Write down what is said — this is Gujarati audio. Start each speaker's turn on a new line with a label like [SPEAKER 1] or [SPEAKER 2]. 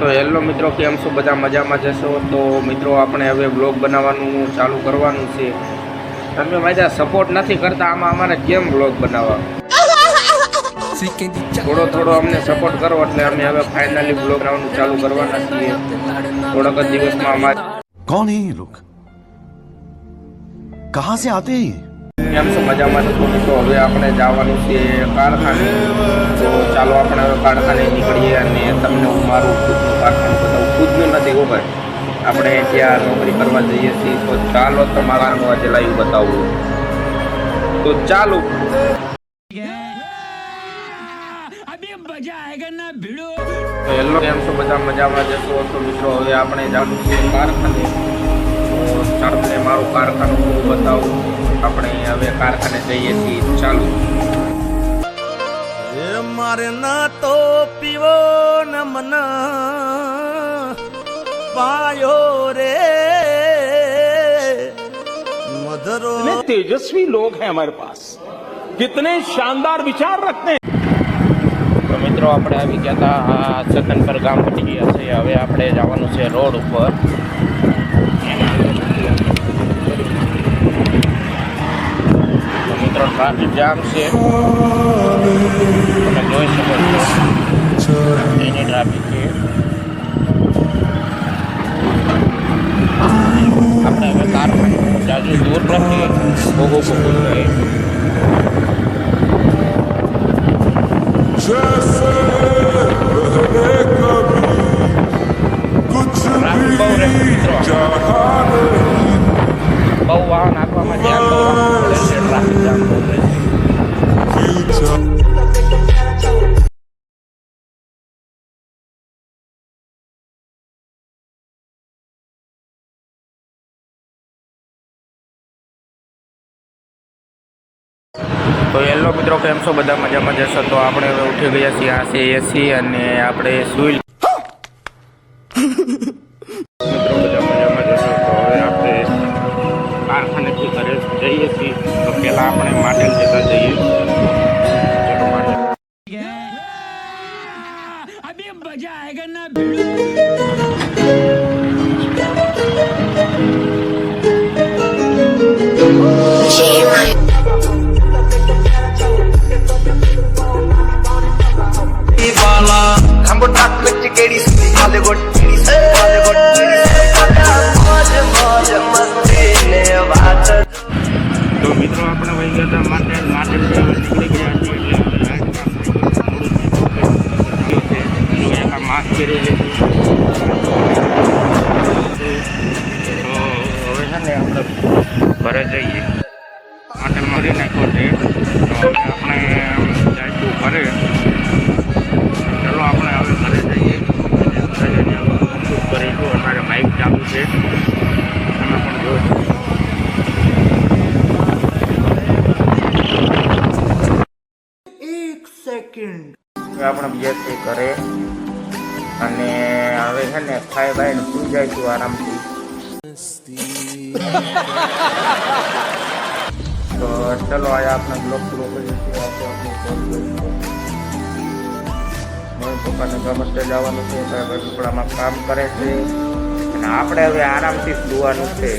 [SPEAKER 1] તો હેલો મિત્રો કેમ છો? બધા મજામાં જશો તો મિત્રો આપણે હવે બ્લોગ બનાવવાનું ચાલુ કરવાનું છે. તમે બધા સપોર્ટ નથી કરતા આમાં અમારે કેમ બ્લોગ બનાવવા? થોડો થોડો અમને સપોર્ટ કરો એટલે અમે હવે ફાઇનલી બ્લોગ બનાવવાનું ચાલુ કરવાના છીએ. થોડાક જ દિવસમાં અમારે
[SPEAKER 2] કોણ હે લોક કહા સે આતે હે
[SPEAKER 1] કેમ છો? મજામાં છો તો હવે આપણે જવાનું છે કારખાને. તો ચાલો આપણે હવે કારખાને નીકળીએ અને તમને હું મારું ખુદનું નથી હો આપણે ત્યાં નોકરી કરવા જઈએ છીએ, તો ચાલો તમારા આજે લાઈવ બતાવું. તો ચાલો. હેલો, કેમ છો? બધા મજામાં જશો? તો મિત્રો, હવે આપણે જવાનું છે કારખાને. તમને મારું કારખાનું બતાવું. આપણે હવે કારખાને જઈએ છીએ. ચાલુ.
[SPEAKER 3] મારે ના તો પીવો ન મન. પાયો રે મધરો
[SPEAKER 4] कितने तेजस्वी लोग हैं हमारे पास कितने शानदार विचार रखते हैं
[SPEAKER 1] તો મિત્રો આપણે આવી ગયા હતા આ સતનપર ગામ પટી ગયા છે હવે આપણે જવાનું છે રોડ ઉપર તો મિત્રો ટ્રાફિક જામ છે તમે જોઈ શકો છો એની ટ્રાફિક છે aja dur lah oh gue kumpulin Bau rek mitro. Bau wan aku sama dia. Bau wan. તો હેલો મિત્રો કેમ છો બધા મજામાં જશો તો આપણે હવે ઉઠી ગયા છીએ આ છે એસી અને આપણે સુઈ બધા મજામાં જશો તો હવે આપણે કારખાનેથી ઘરે જઈએ છીએ તો પહેલાં આપણે માટેલ માટેલ
[SPEAKER 3] વાલા ખંભો માંગો ટ્રાક વચ્ચે કેડી સુધી હાલીવુડ કેડી સુધી હાલીવુડ
[SPEAKER 1] તો મિત્રો આપણે વહી ગયા હતા માટે માટે નીકળી ગયા છીએ એટલે માસ્ક પહેરી લીધું તો હવે છે ને આપણે ઘરે જઈએ. માટે મળી નાખ્યો છે. આપણે જાઈશું આપણે છે ઘરે. અને હવે છે ને ખાઈ બાઈને સુઈ જઈશું આરામથી. તો ચલો આજે આપણે બ્લોગ પૂરો કરીશું. પપ્પાને ગમસ્તે જવાનું છે ટુકડામાં કામ કરે છે. અને આપણે હવે આરામથી સુવાનું છે.